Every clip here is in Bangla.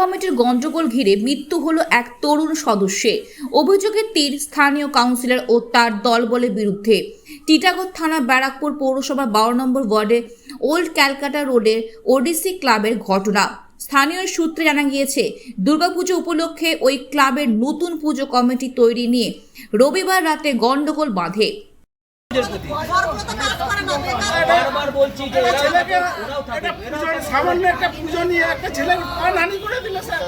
কমিটির গণ্ডগোল ঘিরে মৃত্যু হলো এক তরুণ সদস্যে। অভিযোগের তীর স্থানীয় কাউন্সিলর ও তার দলবলের বিরুদ্ধে। টিটাগড় থানা ব্যারাকপুর পৌরসভার বারো নম্বর ওয়ার্ডে ওল্ড ক্যালকাটা রোডের ওডিসি ক্লাবের ঘটনা। স্থানীয় সূত্রে জানা গিয়েছে, দুর্গাপুজো উপলক্ষে ওই ক্লাবের নতুন পুজো কমিটি তৈরি নিয়ে রবিবার রাতে গণ্ডগোল বাঁধে। সামান্য একটা পুজো নিয়ে একটা ছেলের হানি করে দিল স্যার।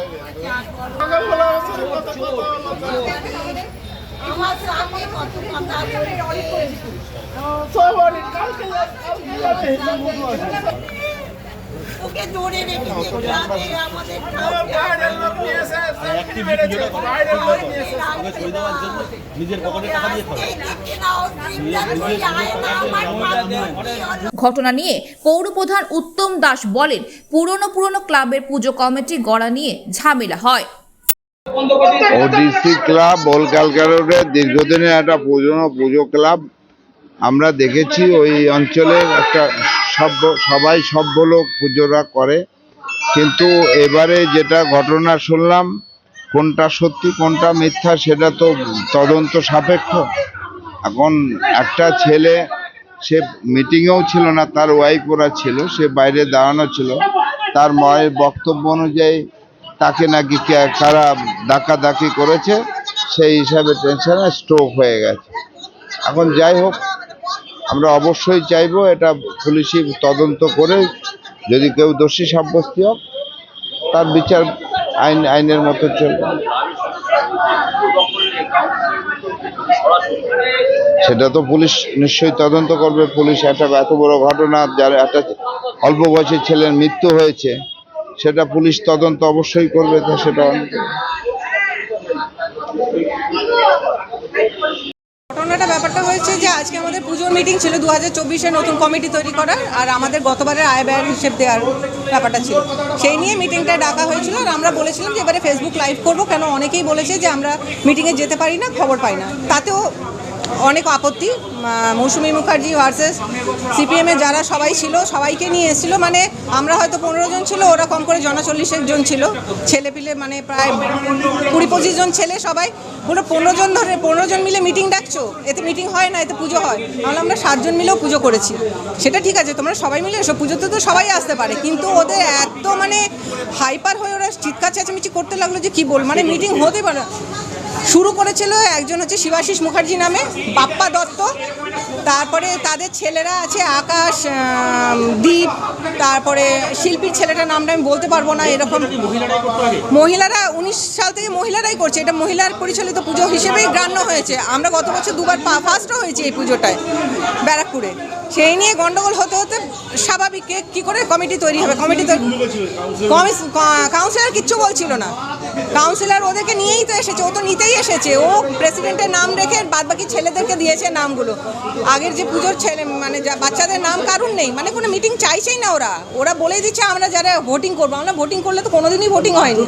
সব কালকে আমাদের আমার বাবা ঘটনা নিয়ে পৌরপ্রধান উত্তম দাস বলেন পুরনো পুরনো ক্লাবের পুজো কমিটি গড়া নিয়ে ঝামেলা হয়। ওডিসি ক্লাব দীর্ঘদিনের একটা পুজনো পুজো ক্লাব। আমরা দেখেছি ওই অঞ্চলের একটা সভ্য সবাই সভ্য লোক পুজোরা করে। কিন্তু এবারে যেটা ঘটনা শুনলাম, কোনটা সত্যি, কোনটা মিথ্যা, সেটা তো তদন্ত সাপেক্ষ। এখন একটা ছেলে, সে মিটিংয়েও ছিল না, তার ওয়াইফ ওরা ছিল, সে বাইরে দাঁড়ানো ছিল। তার মায়ের বক্তব্য অনুযায়ী তাকে নাকি কারা ডাকাডাকি করেছে, সেই হিসাবে টেনশনে স্ট্রোক হয়ে গেছে। এখন যাই হোক আমরা অবশ্যই চাইব এটা পুলিশি তদন্ত করে যদি কেউ দোষী সাব্যস্ত হোক তার বিচার আইন, আইনের মতো চলবে। সেটা তো পুলিশ নিশ্চয়ই তদন্ত করবে। পুলিশ একটা এত বড় ঘটনা, যার একটা অল্প বয়সী ছেলের মৃত্যু হয়েছে, সেটা পুলিশ তদন্ত অবশ্যই করবে, তো সেটা ঘটনাটা ব্যাপারটা হয়েছে যে আজকে আমাদের পুজোর মিটিং ছিল দু হাজার চব্বিশে নতুন কমিটি তৈরি করার, আর আমাদের গতবারের আয় ব্যয়ের হিসেব দেওয়ার ব্যাপারটা ছিল। সেই নিয়ে মিটিংটা ডাকা হয়েছিল, আর আমরা বলেছিলাম যে এবারে ফেসবুক লাইভ করব, কেন অনেকেই বলেছে যে আমরা মিটিংয়ে যেতে পারি না, খবর পাই না। তাতেও অনেক আপত্তি মৌসুমী মুখার্জি ভার্সেস সিপিএমের যারা সবাই ছিল, সবাইকে নিয়ে এসেছিল। মানে আমরা হয়তো পনেরো জন ছিল, ওরা কম করে জনচল্লিশের জন ছিল। ছেলে পিলে মানে প্রায় কুড়ি পঁচিশ জন ছেলে সবাই। পুরো পনেরো জন ধরে, পনেরো জন মিলে মিটিং ডাকছো? এতে মিটিং হয় না, এতে পুজো হয়। তাহলে আমরা সাতজন মিলেও পুজো করেছি। সেটা ঠিক আছে, তোমরা সবাই মিলে এসো, পুজোতে তো সবাই আসতে পারে। কিন্তু ওদের এত মানে হাইপার হয়ে ওরা চিৎকার চেঁচামেচি করতে লাগল যে কি বল মানে মিটিং হতে পারে। শুরু করেছিল একজন হচ্ছে শিবাশিস মুখার্জি নামে, বাপ্পা দত্ত। তারপরে তাদের ছেলেরা আছে আকাশ দ্বীপ তারপরে শিল্পীর ছেলেটার নামটা আমি বলতে পারব না এরকম। মহিলারা উনিশ সাল থেকে মহিলারাই করছে, এটা মহিলার পরিচালিত পুজো হিসেবেই গ্রাণ্য হয়েছে। আমরা গত বছর দুবার ফার্স্টও হয়েছে এই পুজোটায়। ব্যারাকপুরে সেই নিয়ে গন্ডগোল হতে হতে স্বাভাবিক কে- কি করে কমিটি তৈরি হবে? কমিটি তো কাউন্সিলর কিচ্ছু বলছিল না। কাউন্সিলর ওদেরকে নিয়েই তো এসেছে, ও তো নিতেই এসেছে। ও প্রেসিডেন্টের নাম রেখে বাদ বাকি ছেলেদেরকে দিয়েছে নামগুলো। আগের যে পুজোর ছেলে মানে যা বাচ্চাদের নাম কারুর নেই? মানে কোনো মিটিং চাইছেই না ওরা। ওরা বলে দিচ্ছে, আমরা যারা ভোটিং করব, আমরা ভোটিং করলে তো কোনোদিনই ভোটিং হয়নি।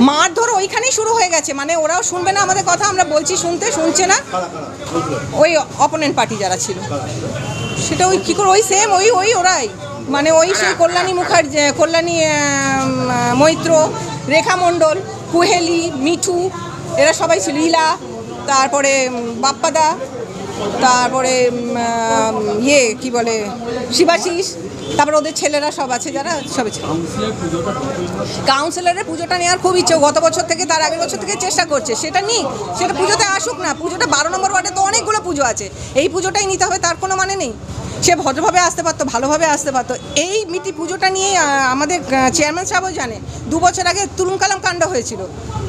মারধর ওইখানেই শুরু হয়ে গেছে। মানে ওরাও শুনবে না আমাদের কথা, আমরা বলছি শুনতে, শুনছে না। ওই অপোনেন্ট পার্টি যারা ছিল। সেটা ওই কি করে, ওই সেম ওই ওই ওরাই। মানে ওই সেই কল্যাণী মুখার্জি কল্যাণী মৈত্র, রেখা মণ্ডল, কুহেলি, মিঠু, এরা সবাই ছিল। ইলা তারপরে বাপ্পাদা তারপরে ইয়ে কি বলে, শিবাশিস, তারপরে ওদের ছেলেরা সব আছে, যারা সবে কাউন্সিলরের পুজোটা নেওয়ার খুব ইচ্ছে গত বছর থেকে, তার আগের বছর থেকে চেষ্টা করছে। সেটা নিই সেটা পুজোতে আসুক না, পুজোটা বারো নম্বর ওয়ার্ডে তো অনেকগুলো পুজো আছে। এই পুজোটাই নিতে হবে, তার কোনো মানে নেই। সে ভদ্রভাবে আসতে পারতো, ভালোভাবে আসতে পারতো। এই মিটি পুজোটা নিয়ে আমাদের চেয়ারম্যান সাহেবও জানে, দু বছর আগে তুরুমকালাম কাণ্ড হয়েছিল।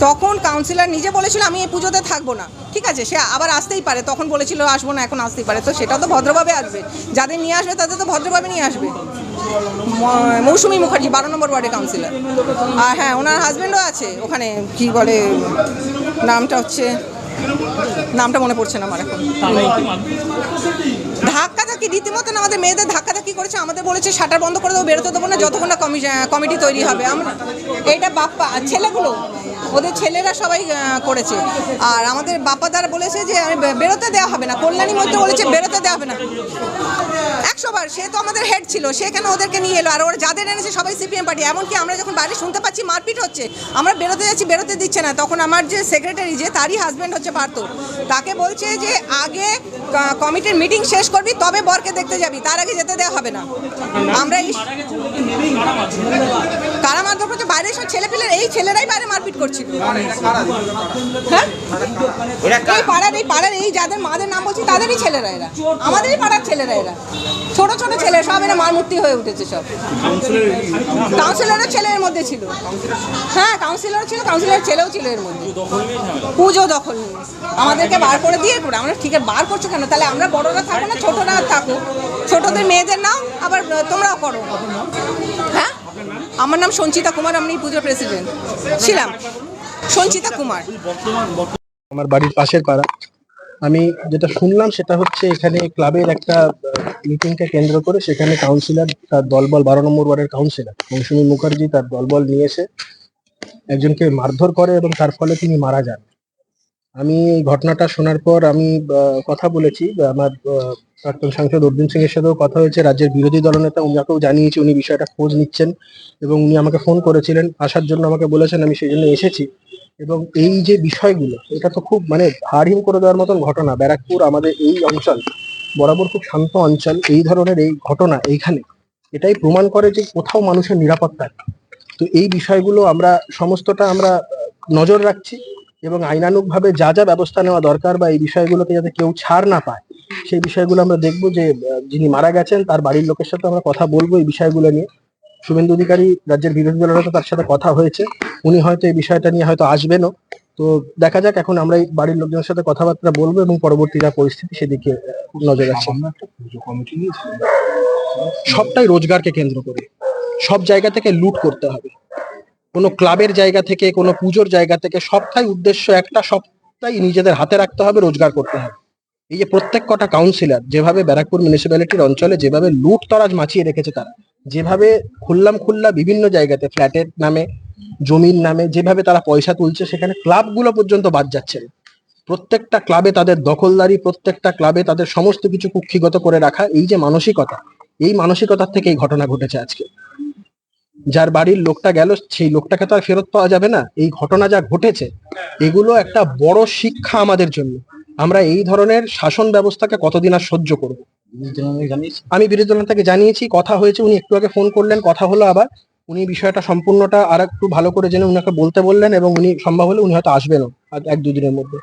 তখন কাউন্সিলর নিজে বলেছিল, আমি এই পুজোতে থাকব না। ঠিক আছে, সে আবার আসতেই পারে। তখন বলেছিল, আসব না, এখন আসতেই পারে। তো সেটাও তো ভদ্রভাবে আসবে। যাদের নিয়ে আসবে, তাদের তো ভদ্রভাবে নিয়ে আসবে। মৌসুমি মুখার্জি, বারো নম্বর ওয়ার্ডে কাউন্সিলর আর হ্যাঁ ওনার হাজব্যান্ডও আছে ওখানে, কি বলে, নামটা হচ্ছে, নামটা মনে পড়ছে না আমার এখন। ধাক্কা ধাক্কি রীতিমতন আমাদের মেয়েদের ধাক্কা ধাক্কি করেছে, আমাদের বলেছে, শাটার বন্ধ করে দেবো বেরোতে দেবো না, যতক্ষণ না কমি- কমিটি তৈরি হবে। আমরা এটা বাপ্পা ছেলেগুলো ওদের ছেলেরা সবাই করেছে। আর আমাদের বাপাদার বলেছে যে বেরোতে দেওয়া হবে না। কল্যাণী মধ্যে বলেছে, বেরোতে দেওয়া হবে না। একশো বার সে তো আমাদের হেড ছিল। সে কেন ওদেরকে নিয়ে এলো? আর ওরা যাদের এনেছে, সবাই সিপিএম পার্টি। এমনকি আমরা যখন বাইরে শুনতে পাচ্ছি, মারপিট হচ্ছে। আমরা বেরোতে যাচ্ছি, বেরোতে দিচ্ছে না। তখন আমার যে সেক্রেটারি যে তারই হাজব্যান্ড হচ্ছে পার্থ তাকে বলছে যে, আগে কমিটির মিটিং শেষ করবি, তবে বরকে দেখতে যাবি। তার আগে যেতে দেওয়া হবে না। আমরা কারা মারধর করছে। বাইরে সব ছেলে এই ছেলেরাই বাইরে মারপিট করছিল হ্যাঁ এই পাড়ার এই পাড়ার এই যাদের মাদের নাম বলছি তাদেরই ছেলেরা এরা। আমাদেরই পাড়ার ছেলেরা এরা। ছোট ছোট ছেলে সব এরা মারমূর্তি হয়ে উঠেছে সব। কাউন্সিলরের ছেলে এর মধ্যে ছিল। হ্যাঁ কাউন্সিলর ছিল কাউন্সিলরের ছেলেও ছিল এর মধ্যে। পুজো দখল আমাদেরকে বার করে দিয়ে করে আমরা ঠিক আছে বার করছ কেন? তাহলে আমরা বড়রা থাকো না ছোটরা থাকো ছোটদের মেয়েদের নাও আবার তোমরাও করো। হ্যাঁ? আমার নাম সঞ্চিতা কুমার আমি পুজোর প্রেসিডেন্ট। ছিলাম। সঞ্চিতা কুমার। আমার বাড়ির পাশের পাড়া। আমি যেটা শুনলাম সেটা হচ্ছে এখানে ক্লাবের একটা মিটিংকে কেন্দ্র করে সেখানে কাউন্সিলর তার দলবল, বারো নম্বর ওয়ার্ডের কাউন্সিলর মৌসুমী মুখার্জি তার দলবল নিয়ে এসে একজনকে মারধর করে এবং তার ফলে তিনি মারা যান। আমি এই ঘটনাটা শোনার পর আমি কথা বলেছি, আমার প্রাক্তন সাংসদ অর্জুন সিং এর সাথেও কথা হয়েছে। রাজ্যের বিরোধী দলনেতা উনাকেও জানিয়েছি, উনি বিষয়টা খোঁজ নিচ্ছেন এবং উনি আমাকে ফোন করেছিলেন, আসার জন্য আমাকে বলেছেন, আমি সেই জন্য এসেছি। এবং এই যে বিষয়গুলো, এটা তো খুব মানে হাড়হিম করে দেওয়ার মতন ঘটনা। ব্যারাকপুর আমাদের এই অঞ্চল, বরাবর খুব শান্ত অঞ্চল, এই ধরনের এই ঘটনা এইখানে। এটাই প্রমাণ করে যে কোথাও মানুষের নিরাপত্তা তো এই বিষয়গুলো আমরা, সমস্তটা আমরা নজর রাখছি এবং আইনানুগভাবে যা যা ব্যবস্থা নেওয়া দরকার বা এই বিষয়গুলোতে যাতে কেউ ছাড় না পায় সেই বিষয়গুলো আমরা দেখব যে যিনি মারা গেছেন তার বাড়ির লোকের সাথে আমরা কথা বলব এই বিষয়গুলো নিয়ে। শুভেন্দু অধিকারী রাজ্যের বিরোধী দলের তার সাথে কথা হয়েছে। উনি হয়তো এই বিষয়টা নিয়ে হয়তো আসবেনও। তো দেখা যাক এখন আমরা এই বাড়ির লোকজনের সাথে কথাবার্তা বলব এবং পরবর্তী যা পরিস্থিতি সেদিকে নজর রাখছি। সবটাই রোজগারকে কেন্দ্র করে। সব জায়গা থেকে লুট করতে হবে। কোনো ক্লাবের জায়গা থেকে কোনো পুজোর জায়গা থেকে সবটাই উদ্দেশ্য একটা সবটাই নিজেদের হাতে রাখতে হবে রোজগার করতে হবে। এই যে প্রত্যেক কটা কাউন্সিলর যেভাবে ব্যারাকপুর মিউনিসিপ্যালিটির অঞ্চলে যেভাবে লুট তরাজ মাছিয়ে রেখেছে তারা, যেভাবে খুললাম খুল্লা বিভিন্ন জায়গাতে ফ্ল্যাটের নামে, জমির নামে যেভাবে তারা পয়সা তুলছে, সেখানে ক্লাবগুলো পর্যন্ত বাদ যাচ্ছে প্রত্যেকটা ক্লাবে তাদের দখলদারি, প্রত্যেকটা ক্লাবে তাদের সমস্ত কিছু কুক্ষিগত করে রাখা, এই যে মানসিকতা, এই মানসিকতার থেকে এই ঘটনা ঘটেছে আজকে। যার বাড়ির লোকটা গেল, সেই লোকটাকে তো আর ফেরত পাওয়া যাবে না। এই ঘটনা যা ঘটেছে, এগুলো একটা বড় শিক্ষা আমাদের জন্য। আমরা এই ধরনের শাসন ব্যবস্থাকে কতদিন আর সহ্য করব? আমি বিরোধী দল থেকে জানিয়েছি, কথা হয়েছে, উনি একটু আগে ফোন করলেন, কথা হলো আবার। উনি বিষয়টা সম্পূর্ণটা আর একটু ভালো করে জেনে উনাকে বলতে বললেন এবং উনি সম্ভব হলে উনি হয়তো আসবেনও এক দুদিনের মধ্যে।